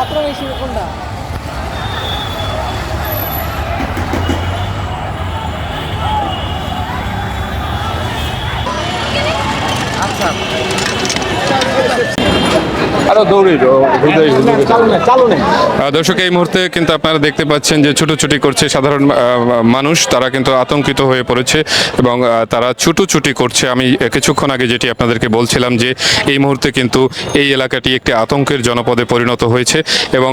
గాత్రం వేసి ఇవ్వకుండా. సార్ দর্শক এই মুহূর্তে কিন্তু আপনারা দেখতে পাচ্ছেন যে ছুটোছুটি করছে সাধারণ মানুষ। তারা কিন্তু আতঙ্কিত হয়ে পড়েছে এবং তারা ছুটোছুটি করছে। আমি কিছুক্ষণ আগে যেটি আপনাদেরকে বলছিলাম যে এই মুহূর্তে কিন্তু এই এলাকাটি একটি আতঙ্কের জনপদে পরিণত হয়েছে এবং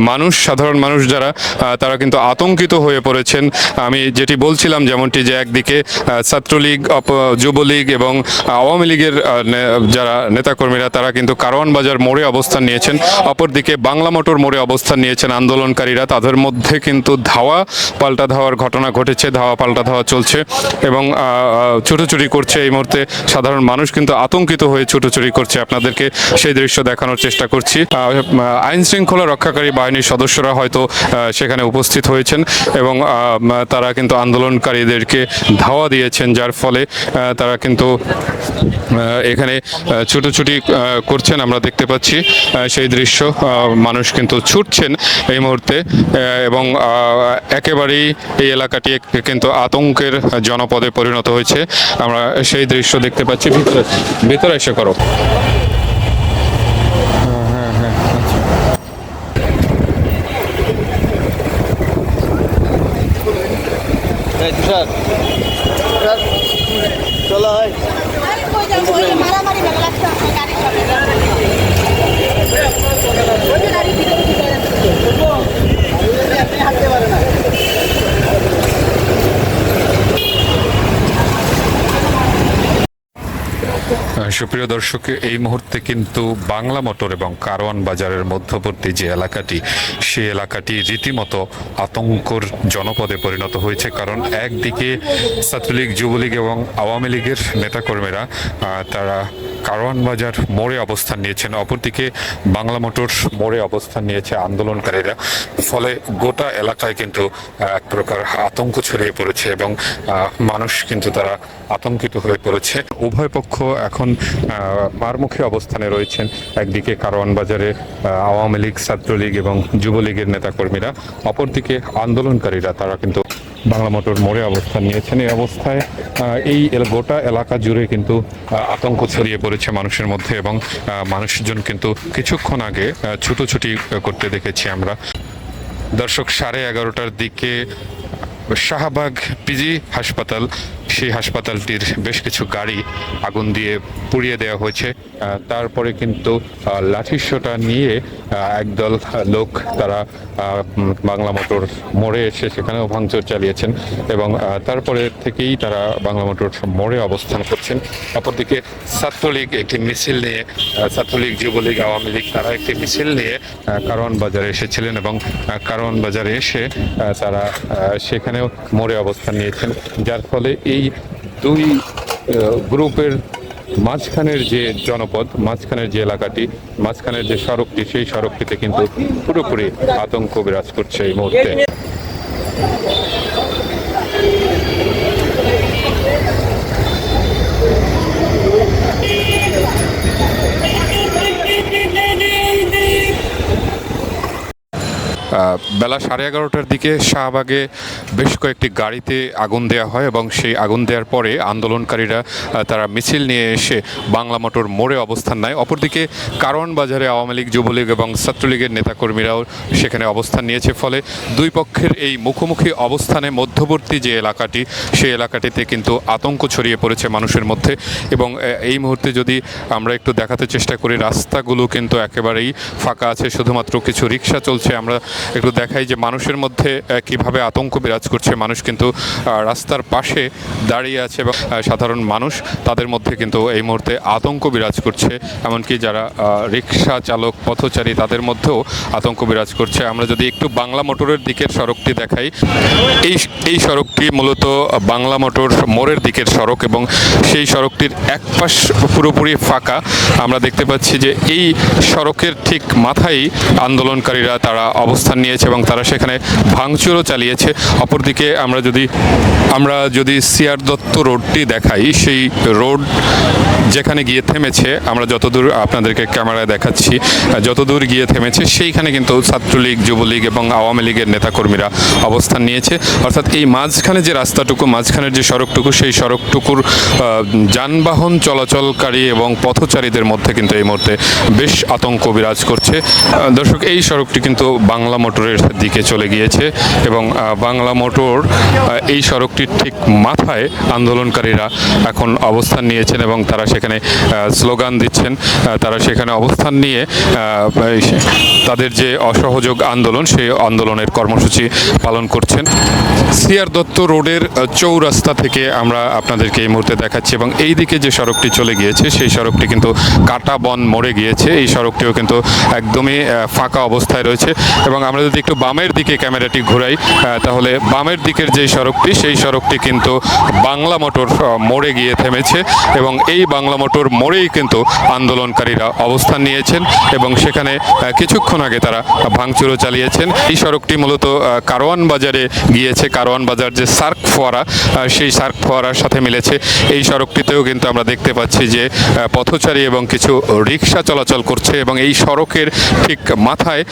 মানুষ সাধারণ মানুষ যারা তারা কিন্তু আতঙ্কিত হয়ে পড়েছেন। আমি যেটি বলছিলাম যেমনটি যে একদিকে ছাত্রলীগ অপ- যুবলীগ এবং আওয়ামী লীগের যারা নেতাকর্মীরা তারা কিন্তু কারওয়ান বাজার মোড়ে অবস্থান নিয়েছেন। অপরদিকে বাংলা মোটর মোড়ে অবস্থান নিয়েছেন আন্দোলনকারীরা। তাদের মধ্যে কিন্তু ধাওয়া, পাল্টা ধাওয়ার ঘটনা ঘটেছে, ধাওয়া, পাল্টা ধাওয়া চলছে এবং ছুটোছুটি করছে এই মুহূর্তে সাধারণ মানুষ কিন্তু আতঙ্কিত হয়ে ছুটোছুটি করছে। আপনাদেরকে সেই দৃশ্য দেখানোর চেষ্টা করছি। আইন শৃঙ্খলা রক্ষাকারী বাহিনীর সদস্যরা হয়তো সেখানে উপস্থিত হয়েছেন এবং তারা কিন্তু আন্দোলনকারীদেরকে ধাওয়া দিয়েছেন, যার ফলে তারা কিন্তু এখানে ছুটোছুটি করছেন। আমরা দেখতে পাচ্ছি আহ, সেই দৃশ্য মানুষ কিন্তু ছুটছেন এই মুহূর্তে এবং একেবারেই এই এলাকাটি কিন্তু আতঙ্কের জনপদে পরিণত হয়েছে। আমরা সেই দৃশ্য দেখতে পাচ্ছি। ভিতরে ভিতরে এসে করো। চলো হয় মারামারি লাগা লাগছে আপনার গাড়ির সামনে ওই যে গাড়ির ভিতরে ঢুকে যাচ্ছে। হাঁটতে পারে না সুপ্রিয় দর্শক, এই মুহূর্তে কিন্তু বাংলা মোটর এবং কারওয়ান বাজারের মধ্যবর্তী যে এলাকাটি, সেই এলাকাটি রীতিমতো আতঙ্কর জনপদে পরিণত হয়েছে। কারণ একদিকে ছাত্রলীগ, যুবলীগ এবং আওয়ামী লীগের নেতাকর্মীরা তারা কারওয়ান বাজার মোড়ে অবস্থান নিয়েছেন। অপরদিকে বাংলা মোটর মোড়ে অবস্থান নিয়েছে আন্দোলনকারীরা। ফলে গোটা এলাকায় কিন্তু এক প্রকার আতঙ্ক ছড়িয়ে পড়েছে এবং মানুষ কিন্তু তারা আতঙ্কিত হয়ে পড়েছে। উভয় পক্ষ এখন মারমুখী অবস্থানে রয়েছেন একদিকে কারওয়ান বাজারে আওয়ামী লীগ, ছাত্রলীগ এবং যুবলীগের নেতাকর্মীরা। অপরদিকে আন্দোলনকারীরা, তারা কিন্তু বাংলা মোটর মোড়ে অবস্থান নিয়েছেন। এই অবস্থায় এই গোটা এলাকা জুড়ে কিন্তু আতঙ্ক ছড়িয়ে পড়েছে মানুষের মধ্যে এবং মানুষজন কিন্তু কিছুক্ষণ আগে ছুটোছুটি করতে দেখেছি আমরা। দর্শক, সাড়ে এগারোটার দিকে শাহবাগ পিজি হাসপাতাল সেই হাসপাতালটির বেশ কিছু গাড়ি আগুন দিয়ে পুড়িয়ে দেওয়া হয়েছে। তারপরে কিন্তু লাঠিসোঁটা নিয়ে একদল লোক তারা বাংলা মোটর মোড়ে এসে সেখানেও ভাঙচুর চালিয়েছেন এবং তারপরে থেকেই তারা বাংলা মোটর মোড়ে অবস্থান করছেন। অপরদিকে ছাত্রলীগ একটি মিছিল নিয়ে ছাত্রলীগ, যুবলীগ, আওয়ামী লীগ তারা একটি মিছিল নিয়ে কারওয়ান বাজারে এসেছিলেন এবং কারওয়ান বাজারে এসে তারা সেখানেও মোড়ে অবস্থান নিয়েছেন। যার ফলে এই দুই গ্রুপের মাঝখানের যে জনপদ, মাঝখানের যে এলাকাটি, মাঝখানের যে সড়কটি, সেই সড়কটিতে কিন্তু পুরোপুরি আতঙ্ক বিরাজ করছে এই মুহূর্তে। বেলা সাড়ে এগারোটার দিকে শাহবাগে বেশ কয়েকটি গাড়িতে আগুন দেওয়া হয় এবং সেই আগুন দেওয়ার পরে আন্দোলনকারীরা তারা মিছিল নিয়ে এসে বাংলা মোটর মোড়ে অবস্থান নেয়। অপরদিকে কারওয়ান বাজারে আওয়ামী লীগ, যুবলীগ এবং ছাত্রলীগের নেতাকর্মীরাও সেখানে অবস্থান নিয়েছে। ফলে দুই পক্ষের এই মুখোমুখি অবস্থানে মধ্যবর্তী যে এলাকাটি, সেই এলাকাটিতে কিন্তু আতঙ্ক ছড়িয়ে পড়েছে মানুষের মধ্যে এবং এই মুহূর্তে যদি আমরা একটু দেখাতে চেষ্টা করি, রাস্তাগুলো কিন্তু একেবারেই ফাঁকা আছে। শুধুমাত্র কিছু রিক্সা চলছে। আমরা একটু দেখাই যে মানুষের মধ্যে কীভাবে আতঙ্ক বিরাজ করছে। মানুষ কিন্তু রাস্তার পাশে দাঁড়িয়ে আছে এবং সাধারণ মানুষ তাদের মধ্যে কিন্তু এই মুহূর্তে আতঙ্ক বিরাজ করছে। এমনকি যারা রিক্সা চালক, পথচারী তাদের মধ্যেও আতঙ্ক বিরাজ করছে। আমরা যদি একটু বাংলা মোটরের দিকের সড়কটি দেখাই। এই এই সড়কটি মূলত বাংলা মোটর মোড়ের দিকের সড়ক এবং সেই সড়কটির এক পাশ পুরোপুরি ফাঁকা। আমরা দেখতে পাচ্ছি যে এই সড়কের ঠিক মাথায় আন্দোলনকারীরা তারা অবস্থান অবস্থান নিয়েছে এবং তারা সেখানে ভাঙচুরও চালিয়েছে। অপরদিকে আমরা যদি আমরা যদি সিআর দত্ত রোডটি দেখাই, সেই রোড যেখানে গিয়ে থেমেছে, আমরা যতদূর আপনাদেরকে ক্যামেরায় দেখাচ্ছি, যতদূর গিয়ে থেমেছে, সেইখানে কিন্তু ছাত্রলীগ, যুবলীগ এবং আওয়ামী লীগের নেতাকর্মীরা অবস্থান নিয়েছে। অর্থাৎ এই মাঝখানে যে রাস্তাটুকু, মাঝখানের যে সড়কটুকু, সেই সড়কটুকুর যানবাহন চলাচলকারী এবং পথচারীদের মধ্যে কিন্তু এই মুহূর্তে বেশ আতঙ্ক বিরাজ করছে। দর্শক, এই সড়কটি কিন্তু বাংলা মোটরের দিকে চলে গিয়েছে এবং বাংলা মোটর এই সড়কটির ঠিক মাথায় আন্দোলনকারীরা এখন অবস্থান নিয়েছেন এবং তারা সেখানে স্লোগান দিচ্ছেন। তারা সেখানে অবস্থান নিয়ে তাদের যে অসহযোগ আন্দোলন, সেই আন্দোলনের কর্মসূচি পালন করছেন। সিআর দত্ত রোডের চৌরাস্তা থেকে আমরা আপনাদেরকে এই মুহূর্তে দেখাচ্ছি এবং এই দিকে যে সড়কটি চলে গিয়েছে, সেই সড়কটি কিন্তু কাটা বন মরে গিয়েছে। এই সড়কটিও কিন্তু একদমই ফাঁকা অবস্থায় রয়েছে এবং আমরা যদি একটু বামের দিকে ক্যামেরাটি ঘোরাই তাহলে বামের দিকের যে সড়কটি, সেই সড়কটি কিন্তু বাংলা মোটর মোড়ে গিয়ে থেমেছে এবং এই বাংলা মোটর মোড়েই কিন্তু আন্দোলনকারীরা অবস্থান নিয়েছেন এবং সেখানে কিছুক্ষণ আগে তারা ভাঙচুরও চালিয়েছেন। এই সড়কটি মূলত কারওয়ান বাজারে গিয়েছে। কারওয়ান বাজার যে সার্ক ফোয়ারা সেই সার্ক ফোয়ারার সাথে মিলেছে। এই সড়কটিতেও কিন্তু আমরা দেখতে পাচ্ছি যে পথচারী এবং কিছু রিক্সা চলাচল করছে এবং এই সড়কের ঠিক মাথায়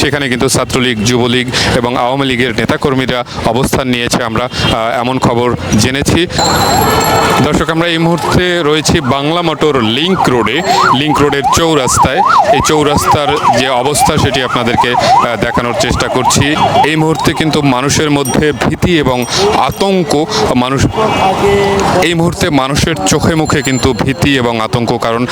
সেখানে কিন্তু ছাত্রলীগ, যুবলীগ এবং আওয়ামী লীগের নেতাকর্মীরা অবস্থান নিয়েছে আমরা এমন খবর জেনেছি। দর্শক, আমরা এই মুহূর্তে রয়েছি বাংলা মোটর লিঙ্ক রোডে লিঙ্ক রোডের চৌরাস্তায়। এই চৌরাস্তার যে অবস্থা সেটি আপনাদেরকে দেখানোর চেষ্টা করছি। এই মুহূর্তে কিন্তু মানুষের মধ্যে ভীতি এবং আতঙ্ক, মানুষ এই মুহূর্তে মানুষের চোখে মুখে কিন্তু ভীতি এবং আতঙ্ক, কারণ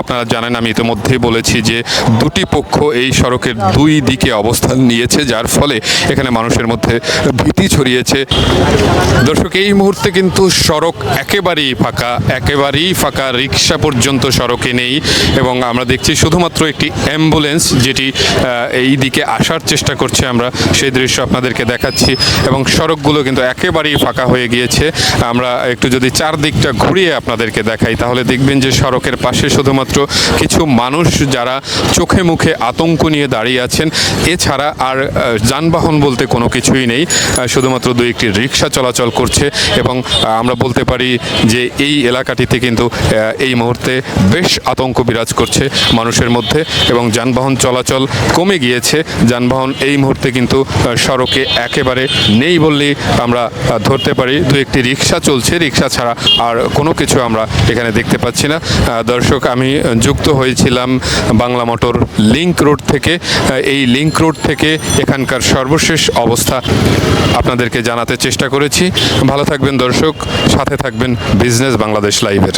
আপনারা জানেন আমি ইতিমধ্যেই বলেছি যে দুটি পক্ষ এই সড়কের দুই দিকে অবস্থান নিয়েছে, যার ফলে এখানে মানুষের মধ্যে ভীতি ছড়িয়েছে। দর্শক, এই মুহূর্তে কিন্তু সড়ক একেবারেই ফাঁকা একেবারেই ফাঁকা রিক্সা পর্যন্ত সড়কে নেই এবং আমরা দেখছি শুধুমাত্র একটি অ্যাম্বুলেন্স যেটি এই দিকে আসার চেষ্টা করছে আমরা। সেই দৃশ্য আপনাদেরকে দেখাচ্ছি এবং সড়কগুলো কিন্তু একেবারেই ফাঁকা হয়ে গিয়েছে। আমরা একটু যদি চারদিকটা ঘুরিয়ে আপনাদেরকে দেখাই, তাহলে দেখবেন যে সড়কের পাশে শুধুমাত্র কিছু মানুষ যারা চোখে মুখে আতঙ্ক নিয়ে দাঁড়িয়ে আছেন। এছাড়া আর যানবাহন বলতে কোনো কিছুই নেই শুধুমাত্র দুই একটি রিক্সা চলাচল করছে এবং আমরা বলতে পারি যে এই এলাকাটিতে কিন্তু এই মুহূর্তে বেশ আতঙ্ক বিরাজ করছে মানুষের মধ্যে এবং যানবাহন চলাচল কমে গিয়েছে। যানবাহন এই মুহূর্তে কিন্তু সড়কে একেবারে নেই বললেই আমরা ধরতে পারি। দু একটি রিক্সা চলছে, রিক্সা ছাড়া আর কোনো কিছু আমরা এখানে দেখতে পাচ্ছি না। দর্শক, আমি যুক্ত হয়েছিলাম বাংলা মোটর লিংক রোড থেকে। এই লিংক রোড থেকে এখানকার সর্বশেষ অবস্থা আপনাদেরকে জানাতে চেষ্টা করেছি। ভালো থাকবেন দর্শক, সাথে থাকবেন বিজনেস বাংলাদেশ লাইভের।